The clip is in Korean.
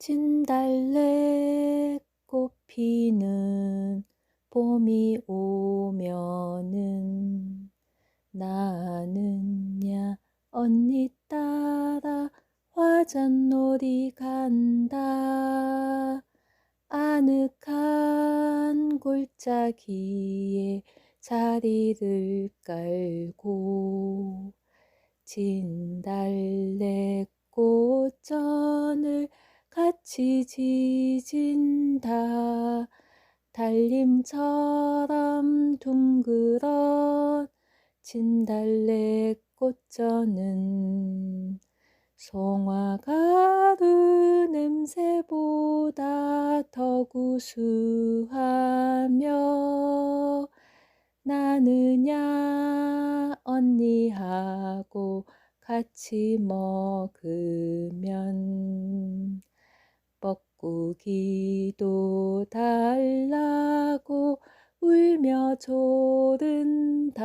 진달래 꽃 피는 봄이 오면은 나는야 언니 따라 화전놀이 간다. 아늑한 골짜기에 자리를 깔고 진달래 꽃전을 같이 지진다. 달림처럼 둥그런 진달래 꽃전은 송화가루 냄새보다 더 구수하며 나느냐 언니하고 같이 먹으면 고기도 달라고 울며 조른다.